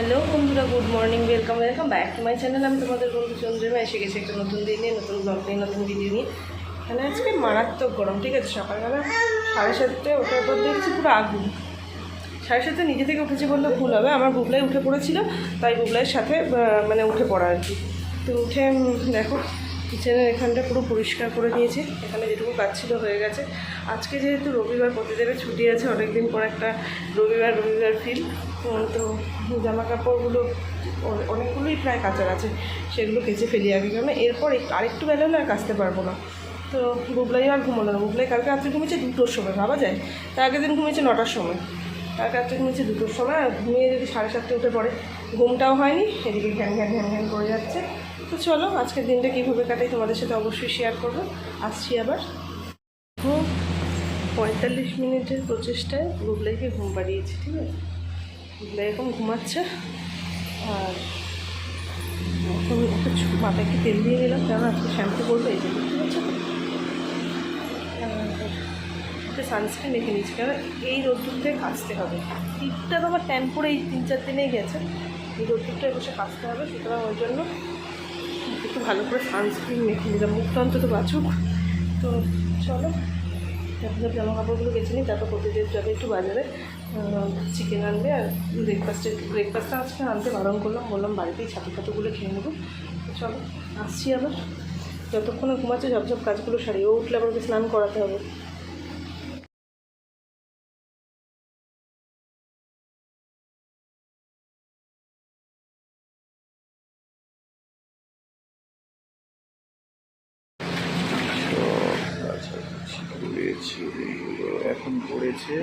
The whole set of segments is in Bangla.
হ্যালো বন্ধুরা, good morning welcome welcome back to my channel আমি তোমাদের বন্ধু চন্দ্রিমা, এসে গেছি একটা নতুন দিন নিয়ে, নতুন ব্লগ নিয়ে, নতুন ভিডিও নিয়ে। এখানে আজকে মারাত্মক গরম, ঠিক আছে? সকালবেলা সাড়ে সাতটায় ওঠার পর দেখছি পুরো আগুন। সাড়ে সাতটা নিজে থেকে উঠেছি বললে ভুল হবে, আমার বুবলাই উঠে পড়েছিল, তাই বুবলাইয়ের সাথে মানে উঠে পড়া আর কি। তো উঠে দেখো কিচেনের এখানটা পুরো পরিষ্কার করে নিয়েছি। এখানে যেটুকু কাজ ছিল হয়ে গেছে। আজকে যেহেতু রবিবার প্রতিদেবের ছুটি আছে, অনেকদিন পর একটা রবিবার রবিবার ফিল তো জামা কাপড়গুলো অনেকগুলোই প্রায় কাচার আছে। সেগুলো কেচে ফেলি আগে কেন? এরপর আরেকটু বেলা হলে আর কাচতে পারব না। তো বুবলাই আর ঘুমোলো না। বুবলাই কালকে রাত্রে ঘুমিয়েছে দুটোর সময়, ভাবা যায়? তার আগের দিন ঘুমিয়েছে নটার সময়। তার রাত্রে ঘুমিয়েছে দুটোর সময়। আর ঘুমিয়ে যদি সাড়ে সাতটা উঠে পড়ে ঘুমটাও হয়নি, এদিকে ঘ্যান ঘ্যান ঘ্যান ঘ্যান করে যাচ্ছে। তো চলো, আজকের দিনটা কীভাবে কাটাই তোমাদের সাথে অবশ্যই শেয়ার করব। আসছি আবার। পঁয়তাল্লিশ মিনিটের প্রচেষ্টায় বুবলাইকে ঘুম পাড়িয়েছি, ঠিক আছে? বুবলাই এখন ঘুমাচ্ছে। আর এখন একটু মাথায় একটু তেল দিয়ে নিলাম, কারণ আজকে শ্যাম্পু করব, এই যে ঠিক আছে? সানস্ক্রিন রেখে নিচ্ছি কারণ এই রোদ্দুরটাই কাচতে হবে। শীতটা তো আমার ট্যান এই তিন চার দিনেই গেছে। রোদ্দুরটায় বসে কাচতে হবে, সুতরাং ওই জন্য একটু ভালো করে সানস্ক্রিন মেখে নিলাম। মুখটা অন্তত বাঁচুক তো চলো তারপর সব জামা কাপড়গুলো বেছে নিই, তারপর প্রতিদিন যাবে একটু বাজারে। চিকেন আনবে আর ব্রেকফাস্টে ব্রেকফাস্টটা আজকে আনতে বারণ করলাম, বললাম বাড়িতেই ছাতু ফাতুগুলো খেয়ে নেব। চলো, আসছি আবার। যতক্ষণে ঘুমাচ্ছে সব সব কাজগুলো সারি, ও উঠলে আবার স্নান করাতে হবে। এখন পড়েছে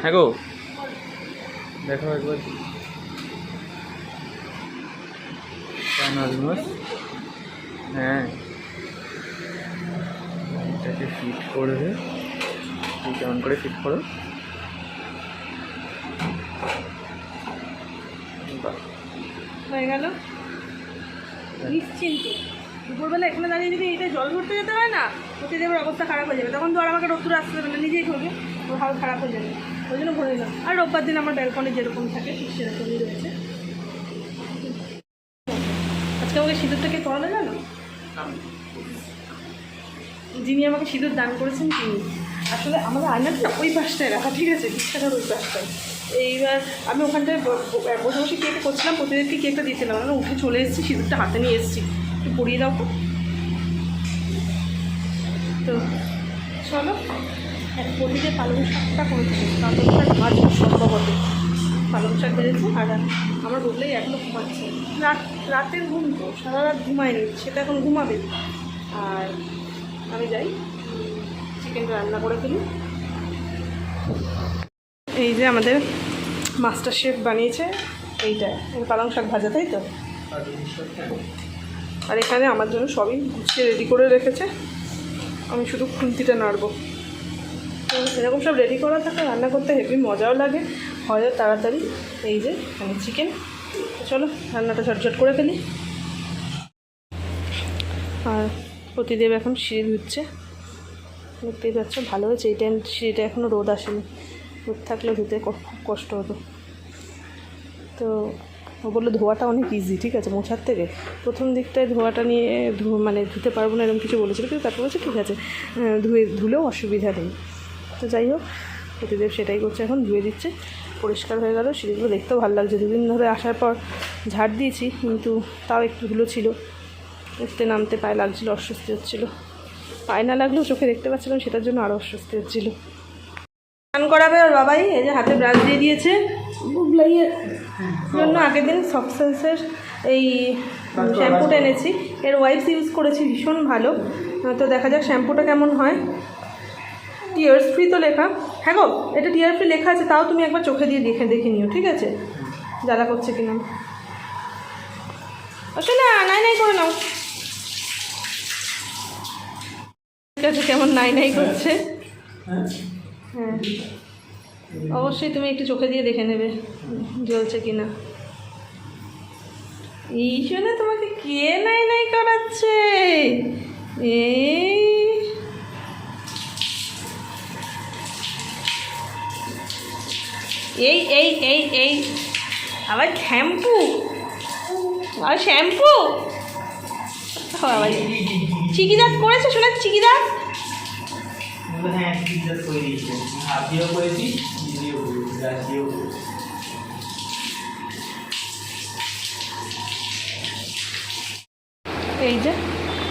হ্যাঁ গো। দেখো একবার। হ্যাঁ। এটাকে ফিট করবে তুই কেমন করে ফিট করো? বাহ হয়ে গেল? নিশ্চিন্ত। দুপুরবেলা এখানে দাঁড়িয়ে যদি এটা জল ভরতে যেতে হয় না প্রতিদেবের অবস্থা খারাপ হয়ে যাবে। তখন তো আর আমাকে রোদ্দুর আসতে দেবে না, নিজেই করবে ওর হাল খারাপ হয়ে যাবে। ওই জন্য ভরে নিলাম আর রোববার দিন আমার ব্যালকনি যেরকম থাকে, ঠিক সেরকমই রয়েছে। আজকে আমাকে সিঁদুরটাকে পড়ানো জানো? যিনি আমাকে সিঁদুর দান করেছেন তিনি। আসলে আমাদের আয়নাটা ওই পাশটায় রাখা, ঠিক আছে? বিছানার ওই পাশটায়। এইবার আমি ওখানটায় বসে বসে কেক করছিলাম প্রতিদিনকে কেকটা দিয়েছিলাম আমরা উঠে চলে এসেছি, সিঁদুরটা হাতে নিয়ে এসেছি। একটু পরিয়ে দাও তো। তো চলো এক পরিয়ে পালং শাকটা করে থাকে পালং শাক ভাজবো সম্ভবত। পালং শাক ভেজেছি আর আমার বললেই এখনও ঘুমাচ্ছে। রাত রাতের ঘুম তো সারা রাত ঘুমায়নি, সেটা এখন ঘুমাবে। আর আমি যাই চিকেনটা রান্না করে ফেলি। এই যে আমাদের মাস্টার শেফ বানিয়েছে, এইটা, এই পালং শাক ভাজা, তাই তো? আর এখানে আমার জন্য সবই গুছিয়ে রেডি করে রেখেছে। আমি শুধু খুন্তিটা নাড়বো। তো এরকম সব রেডি করা থাকে, রান্না করতে হেভি মজাও লাগে। হয় তাড়াতাড়ি এই যে এখানে চিকেন চলো, রান্নাটা ঝটঝট করে ফেলি। আর প্রতিদেব এখন সিঁড়ি ধুচ্ছে। দেখতেই পাচ্ছ, ভালো হয়েছে। এই টাইম সিঁড়িটা এখনও রোদ আসেনি। রোদ থাকলে ধুতে খুব কষ্ট হতো। তো বলল, ধোয়াটা অনেক ইজি ঠিক আছে, মোছার থেকে। প্রথম দিকটায় ধোয়াটা নিয়ে ধু মানে ধুতে পারব না, এরকম কিছু বলেছিল, কিন্তু তারপর বলছে, ঠিক আছে ধুয়ে, ধুলেও অসুবিধা নেই। তো যাই হোক, প্রতিদেব সেটাই করছে এখন, ধুয়ে দিচ্ছে, পরিষ্কার হয়ে গেল, সিঁড়িগুলো দেখতেও ভালো লাগছে। দুদিন ধরে আসার পর ঝাড় দিয়েছি, কিন্তু তাও একটু ধুলো ছিল। উঠতে নামতে পায়ে লাগছিল, অস্বস্তি হচ্ছিল। পায়ে না লাগলেও চোখে দেখতে পাচ্ছিলাম, সেটার জন্য আরও অস্বস্তি হচ্ছিল। স্নান করাবে ওর বাবাই, এই যে হাতে ব্রাশ দিয়ে দিয়েছে। জন্য আগের দিন সবসেন্সের এই শ্যাম্পুটা এনেছি। এর ওয়াইপস ইউজ করেছি ভীষণ ভালো। তো দেখা যাক শ্যাম্পুটা কেমন হয়। টিয়ার্স ফ্রি তো লেখা। হ্যাঁ গো এটা টিয়ার ফ্রি লেখা আছে তাও তুমি একবার চোখে দিয়ে দেখে দেখে নিও ঠিক আছে? জ্বালা করছে কিনা। আসলে না নাই নাই করে নাও। ঠিক আছে কেমন নাই নাই করছে? হ্যাঁ। অবশ্যই তুমি একটু চোখে দিয়ে দেখে নেবে জ্বলছে কিনা। এই শুনে তোমাকে কে নাই নাই করাচ্ছে? এই। এই এই এই এই। আবার শ্যাম্পু? আর শ্যাম্পু? আবার চিকি দাঁত করেছে শোনা চিকি দাঁত হ্যাঁ পিজ্জা করে দিয়েছে করেছি গাছ এই যে,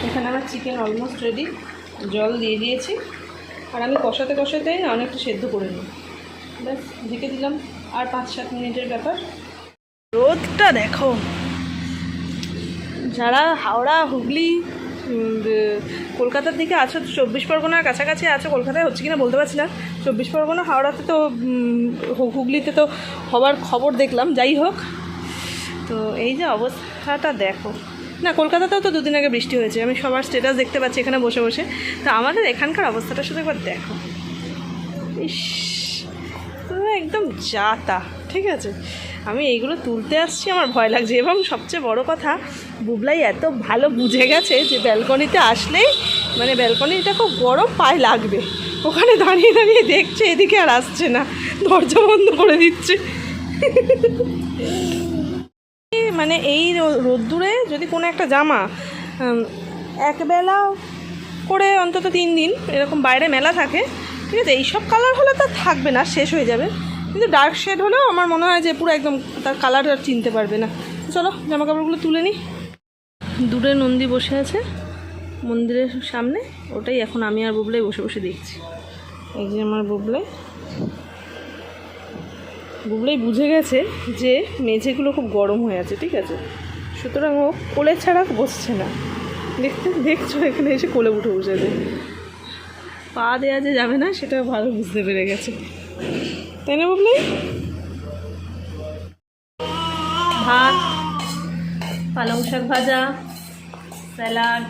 এখানে আমার চিকেন অলমোস্ট রেডি জল দিয়ে দিয়েছি। আর আমি কষাতে কষাতে অনেকটা সেদ্ধ করে নিই। ব্যাস, ঢেকে দিলাম। আর পাঁচ সাত মিনিটের ব্যাপার। রোদটা দেখো। যারা হাওড়া, হুগলি কলকাতার দিকে আছো, চব্বিশ পরগনার কাছাকাছি আছো, কলকাতায় হচ্ছে কিনা বলতে পারছি না। চব্বিশ পরগনা, হাওড়াতে তো হুগলিতে তো হবার খবর দেখলাম। যাই হোক, তো এই যে অবস্থাটা দেখো। না, কলকাতাতেও তো দুদিন আগে বৃষ্টি হয়েছে। আমি সবার স্টেটাস দেখতে পাচ্ছি এখানে বসে বসে। তো আমাদের এখানকার অবস্থাটা শুধু একবার দেখো। ইস একদম যাতা ঠিক আছে? আমি এইগুলো তুলতে আসছি, আমার ভয় লাগছে। এবং সবচেয়ে বড় কথা, বুবলাই এত ভালো বুঝে গেছে যে ব্যালকনিতে আসলেই মানে ব্যালকনিটা খুব গরম পায়ে লাগবে। ওখানে দাঁড়িয়ে দাঁড়িয়ে দেখছে, এদিকে আর আসছে না। দরজা বন্ধ করে দিচ্ছে। মানে এই রোদ্দুরে যদি কোনো একটা জামা একবেলা করে অন্তত তিন দিন, এরকম বাইরে মেলা থাকে, ঠিক আছে, এইসব কালার হলে তো থাকবে না, শেষ হয়ে যাবে। কিন্তু ডার্ক শেড হলেও আমার মনে হয় যে পুরো একদম তার কালার আর চিনতে পারবে না। চলো জামা কাপড়গুলো তুলে নিই দূরে নন্দী বসে আছে, মন্দিরের সামনে। ওটাই এখন আমি আর বুবলাই বসে বসে দেখছি। এই যে আমার বুবলাই। বুবলাই বুঝে গেছে যে মেঝেগুলো খুব গরম হয়ে আছে, ঠিক আছে? সুতরাং ও কোলে ছাড়া বসছে না। দেখতে, দেখছ, এখানে এসে কোলে উঠে বসেছে। পা দেওয়া যে যাবে না, সেটা ভালো বুঝতে পেরে গেছে। তাই না বুবলাই ভাত পালং শাক ভাজা স্যালাড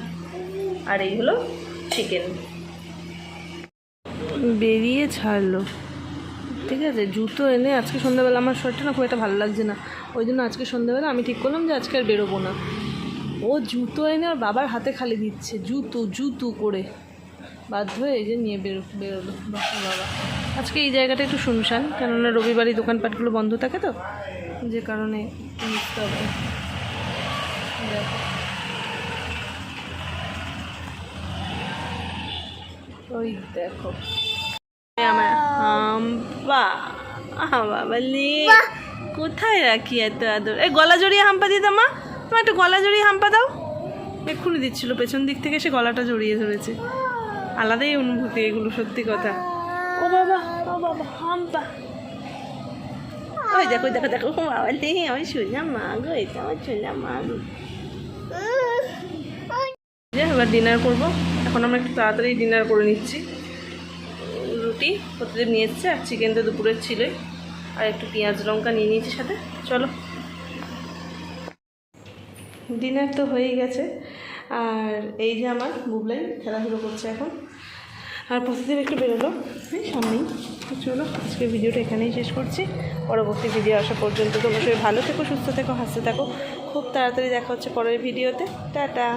আর এই হলো চিকেন বেরিয়ে ছাড়লো। ঠিক আছে জুতো এনে আজকে সন্ধ্যাবেলা আমার শরীরটা না খুব একটা ভালো লাগছে না। ওই জন্য আজকে সন্ধ্যাবেলা আমি ঠিক করলাম যে আজকে আর বেরোবো না। ও জুতো এনে ওর বাবার হাতে খালি দিচ্ছে জুতো জুতো করে। বাধ্য হয়ে এই যে নিয়ে বেরো বেরোলো। বাবা আজকে এই জায়গাটা একটু শুনশান কেননা রবিবারই দোকানপাটগুলো বন্ধ থাকে তো যে কারণে হবে ওই দেখো। আমার হাম্পা আহা বাবা লে কোথায় রাখি এত আদর? এই গলা জড়িয়ে হাম্পা দাও মা। তোমার একটা গলা জড়িয়ে হাম্পা দাও। এক্ষুনি দিচ্ছিল পেছন দিক থেকে এসে গলাটা জড়িয়ে ধরেছে। আলাদাই অনুভূতি এগুলো সত্যি কথা। বাবা বাবা হাম্পা। ওই দেখো দেখো দেখো বাবা লে আমি শুনলাম মা গো এটা আমার শুনলাম মা। যে এবার ডিনার করব। এখন আমরা একটু তাড়াতাড়ি ডিনার করে নিচ্ছি। রুটি প্রতিদিন নিয়ে এসছে, আর চিকেন তো দুপুরের ছিলই। আর একটু পেঁয়াজ লঙ্কা নিয়ে নিয়েছি সাথে। চলো। ডিনার তো হয়েই গেছে। আর এই যে আমার বুবলাই খেলাধুলো করছে এখন। আর প্রতিদিন একটু বেরোলো। এই সামনেই। তো চলো আজকে ভিডিওটা এখানেই শেষ করছি। পরবর্তী ভিডিও আসা পর্যন্ত তোমার সবাই ভালো থেকো সুস্থ থেকো হাসতে থাকো। খুব তাড়াতাড়ি দেখা হচ্ছে পরের ভিডিওতে। টাটা।